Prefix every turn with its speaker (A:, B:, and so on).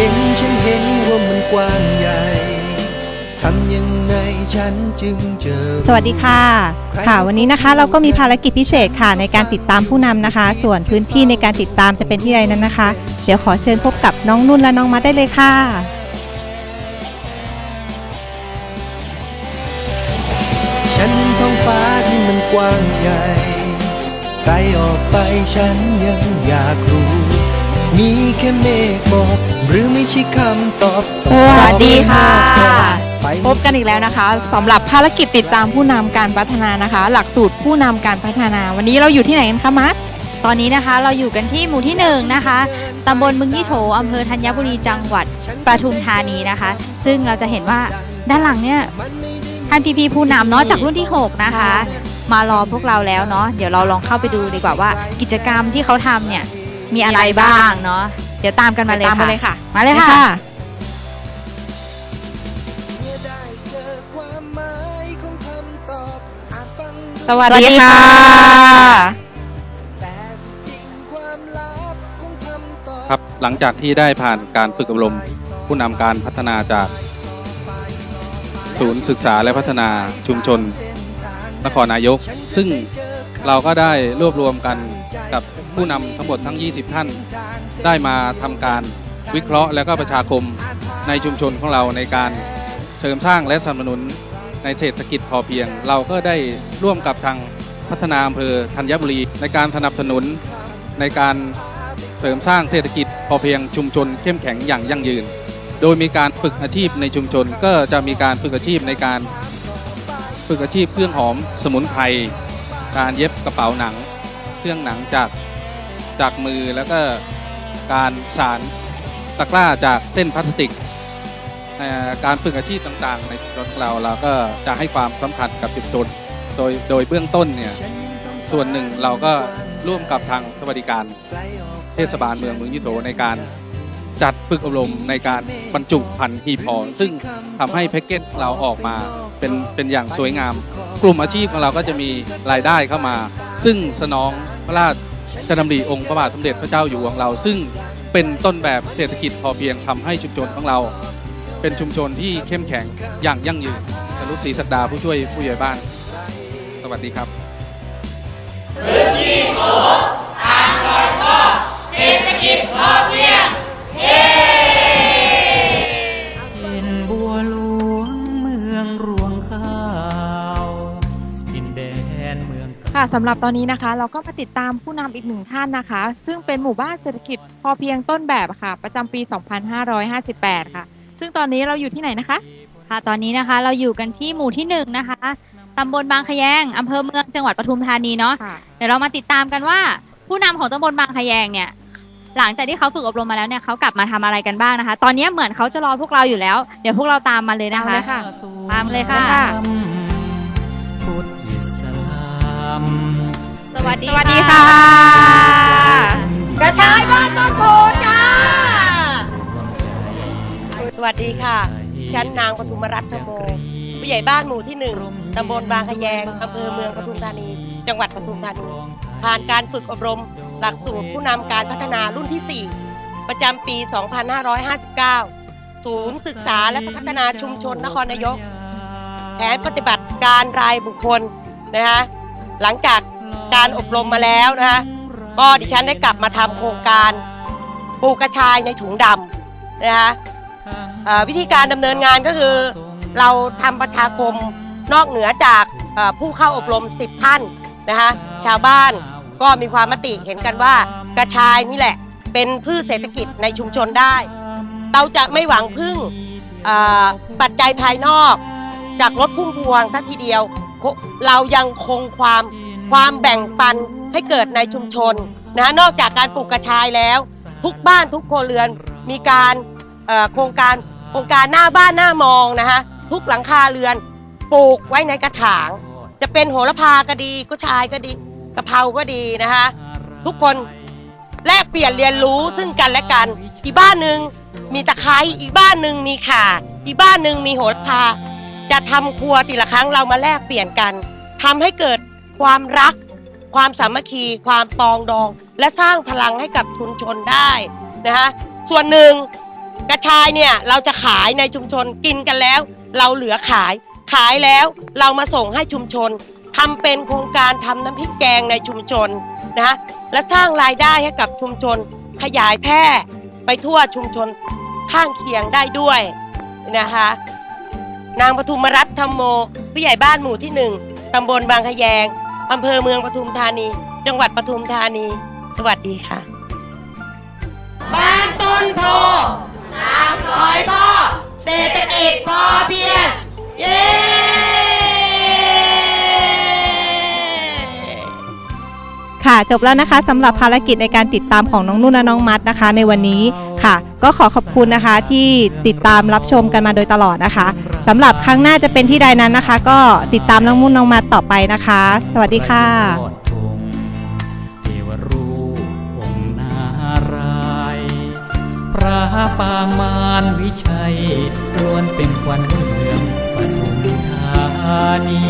A: ห็นฉันเห็นว่ามันกว้างใหญ่ทำยังไงฉันจึงเจอ
B: สวัสดีค่ะ ค่ะวันนี้นะคะเราก็มีภารกิจพิเศษค่ะในการติดตามผู้นำนะคะ ส่วนพื้นที่ในการติดตามจะเป็นที่ใดนั้นนะคะ เดี๋ยวขอเชิญพบกับน้องนุ่นและน้องมัดได้เลยค่ะ
A: ฉันเห็นท้องฟ้าที่มันกว้างใหญ่ไกลออกไปฉันยังอยากรู้ มีแค่เมฆหมอก หรือไม่ใช่คำตอบต้อง
C: สวัสดีค่ะ
A: ไป
C: พบกันอีกแล้วนะคะสำหรับภารกิจติดตามผู้นำการพัฒนานะคะ หลักสูตรผู้นำการพัฒนา วันนี้เราอยู่ที่ไหนกันคะมัด
D: ตอนนี้นะคะเราอยู่กันที่หมู่ที่หนึ่งนะคะตำบลบึงยี่โถอำเภอธัญบุรีจังหวัดปทุมธานีนะคะ ซึ่งเราจะเห็นว่าด้านหลังเนี่ยท่านพี่พีผู้นำเนาะจากรุ่นที่ 6 นะคะ มารอพวกเราแล้วเนาะเดี๋ยวเราลองเข้าไปดูดีกว่าว่า กิจกรรมที่เขาทำเนี่ยมีอะไรบ้างเนาะ เดี๋ยวตามกันมาเลย
C: ตาม
D: ค่ะ
C: มาเลยค่ะ
D: มาเลยค่ะ
A: เมื่อได้เจอความหมายของคำตอบอาจฟัง
C: สวัสดีค่ะ
A: แต่จริงความลับของคำตอบ
E: ครับหลังจากที่ได้ผ่านการฝึกอบรมผู้นำการพัฒนาจาก ศูนย์ศึกษาและพัฒนาชุมชน นครนายก ซึ่งเราก็ได้รวบรวมกันกับ ผู้นำทั้งหมดทั้ง 20 ท่าน ได้มาทำการวิเคราะห์และก็ประชาคมในชุมชนของเราในการเสริมสร้างและสนับสนุนในเศรษฐกิจพอเพียง เราก็ได้ร่วมกับทางพัฒนาอำเภอธัญบุรี ในการสนับสนุนในการเสริมสร้างเศรษฐกิจพอเพียงชุมชนเข้มแข็งอย่างยั่งยืน โดยมีการฝึกอาชีพในชุมชนก็จะมีการฝึกอาชีพในการฝึกอาชีพเครื่องหอมสมุนไพรการเย็บกระเป๋าหนัง เครื่องหนังจาก จากมือแล้วก็การสารตะกร้าจากเส้นพลาสติก การฝึกอาชีพต่างๆ ในชุมชนของเราเราก็จะให้ความสำคัญกับชุมชนโดยโดยเบื้องต้นเนี่ยส่วนหนึ่งเราก็ร่วมกับทางสวัสดิการเทศบาลเมืองเมืองยุโถในการจัดฝึกอบรมในการบรรจุพันธุ์ฮีพอซึ่งทำให้แพ็กเกจเราออกมาเป็นเป็นอย่างสวยงาม กลุ่มอาชีพของเราก็จะมีรายได้เข้ามา ซึ่งสนองพระราช ดำริองค์พระบาทสมเด็จพระเจ้าอยู่หัวของเรา ซึ่งเป็นต้นแบบเศรษฐกิจพอเพียงทำให้ชุมชนของเรา เป็นชุมชนที่เข้มแข็งอย่างยั่งยืนสรุปศรีสักดาผู้ช่วยผู้ใหญ่บ้าน สวัสดีครับ
C: ค่ะสำหรับตอนนี้นะคะ เราก็มาติดตามผู้นำอีกหนึ่งท่านนะคะ ซึ่งเป็นหมู่บ้านเศรษฐกิจพอเพียงต้นแบบค่ะ ประจำปี 2558 ค่ะ ซึ่งตอนนี้เราอยู่ที่ไหนนะคะ
D: ค่ะ ตอนนี้นะคะเราอยู่กันที่หมู่ที่หนึ่งนะคะตำบลบางขยงอำเภอเมืองจังหวัดปทุมธานีเนาะ
C: ค่ะ
D: เดี๋ยวเรามาติดตามกันว่า ผู้นำของตำบลบางขยงเนี่ย หลังจากที่เขาฝึกอบรมมาแล้วเนี่ยเขากลับมาทำอะไรกันบ้างนะคะ ตอนนี้เหมือนเขาจะรอพวกเราอยู่แล้ว เดี๋ยวพวกเราตามมาเลยนะ
C: เอา
D: คะ
C: เลยค่ะ
D: ตามเลยค่ะ
F: พุ ส
D: วัสดี
C: สวัสดีค่ะ
G: กระชายบ้านต้นโพจ้า สวัสดีค่ะฉันนางปทุมรัตน์ชโมผู้ใหญ่บ้านหมู่ที่หนึ่งตำบลบางขยงอำเภอเมืองปทุมธานี จังหวัดปทุมธานี ผ่านการฝึกอบรม หลักสูตรผู้นำการพัฒนารุ่นที่ 4 ประจำปี 2559 ศูนย์ศึกษาและพัฒนาชุมชนนครนายก แผนปฏิบัติการรายบุคคลนะคะหลังจาก การอบรมมาแล้วนะคะก็ดิฉันได้กลับมาทำโครงการปลูกกระชายในถุงดำนะคะวิธีการดำเนินงานก็คือ เราทำประชาคมนอกเหนือจากผู้เข้าอบรม 10 ท่านนะคะชาวบ้านก็มีความมติเห็นกันว่ากระชายนี่แหละ เป็นพืชเศรษฐกิจในชุมชนได้ เราจะไม่หวังพึ่งปัจจัยภายนอก จากรถพุ่มพวงทัทีเดียว เรายังคงความ ความแบ่งปันให้เกิดในชุมชนนะนอกจากการปลูกกระชายแล้ว ทุกบ้านทุกครัวเรือนมีการโครงการโครงการหน้าบ้านหน้ามองนะคะทุกหลังคาเรือนปลูกไว้ในกระถาง จะเป็นโหระพาก็ดีก็ชายก็ดีกะเพราก็ดีนะคะทุกคนแลกเปลี่ยนเรียนรู้ซึ่งกันและกัน อีกบ้านหนึ่งมีตะไคร้อีกบ้านหนึ่งมีข่าอีกบ้านหนึ่งมีโหระพา จะทำครัวทีละครั้งเรามาแลกเปลี่ยนกันทำให้เกิด ความรัก ความสามัคคี ความปองดอง และสร้างพลังให้กับชุมชนได้นะคะส่วนหนึ่งกระชายเนี่ยเราจะขายในชุมชนกินกันแล้ว เราเหลือขาย ขายแล้วเรามาส่งให้ชุมชนทำเป็นโครงการทำน้ำพริกแกงในชุมชนนะและสร้างรายได้ให้กับชุมชน ขยายแพร่ไปทั่วชุมชนข้างเคียงได้ด้วยนะคะนางปทุมรัตน์ธรรมโมผู้ใหญ่บ้านหมู่ที่หนึ่งตำบลบางขยง อำเภอเมืองปทุมธานี จังหวัดปทุมธานี สวัสดีค่ะ บ้านต้นโพน้ำคอยพ่อ เศรษฐกิจพอเพียง เย้
B: ค่ะจบแล้วนะคะสำหรับภารกิจในการติดตามของน้องนุ่นและน้องมัดนะคะ ในวันนี้ค่ะ ก็ขอขอบคุณนะคะที่ติดตามรับชมกันมาโดยตลอดนะคะ สำหรับครั้งหน้าจะเป็นที่ใดนั้นนะคะ ก็ติดตามน้องมุ่นน้องมาต่อไปนะคะ สวัสดีค่ะ
F: เทวรูปองค์นารายณ์พระปางมารวิชัยล้วนเป็นควันเมืองปทุมธานี